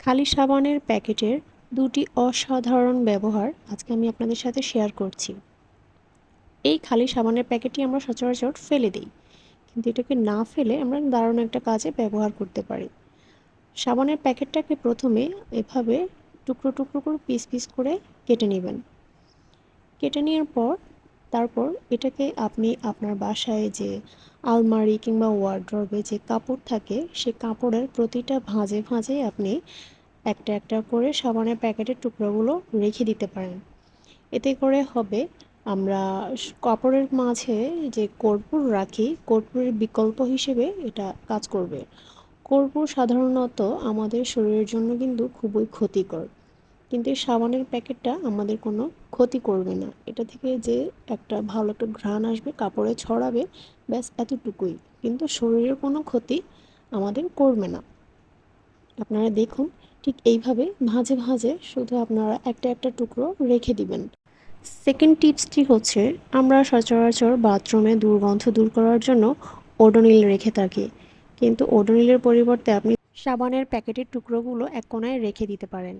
খালি সাবানের প্যাকেটের দুটি অসাধারণ ব্যবহার আজকে আমি আপনাদের সাথে শেয়ার করছি। এই খালি সাবানের প্যাকেটটি আমরা সচরাচর ফেলে দিই, কিন্তু এটাকে না ফেলে আমরা দারুণ একটা কাজে ব্যবহার করতে পারি। সাবানের প্যাকেটটাকে প্রথমে এভাবে টুকরো টুকরো করে পিস পিস করে কেটে নেবেন। কেটে নেওয়ার পর তারপর এটাকে আপনি আপনার বাসায় যে আলমারি কিংবা ওয়ার্ড্রবে যে কাপড় থাকে, সে কাপড়ের প্রতিটা ভাঁজে ভাঁজে আপনি একটা একটা করে সাবানের প্যাকেটের টুকরোগুলো রেখে দিতে পারেন। এতে করে হবে, আমরা কাপড়ের মাঝে যে কর্পূর রাখি, কর্পূরের বিকল্প হিসেবে এটা কাজ করবে। কর্পূর সাধারণত আমাদের শরীরের জন্য কিন্তু খুবই ক্ষতিকর। কিন্তু এই সাবানের প্যাকেটটা আমাদের কোনো ক্ষতি করবে না। এটা থেকে যে একটা ভালো একটা ঘ্রাণ আসবে, কাপড়ে ছড়াবে, ব্যাস এতটুকুই। কিন্তু শরীরের কোনো ক্ষতি আমাদের করবে না। আপনারা দেখুন, ঠিক এইভাবে ভাঁজে ভাঁজে শুধু আপনারা একটা একটা টুকরো রেখে দিবেন। সেকেন্ড টিপসটি হচ্ছে, আমরা সচরাচর বাথরুমে দুর্গন্ধ দূর করার জন্য ওডোনিল রেখে থাকি। কিন্তু ওডোনিলের পরিবর্তে আপনি সাবানের প্যাকেটের টুকরোগুলো এক কোনায় রেখে দিতে পারেন।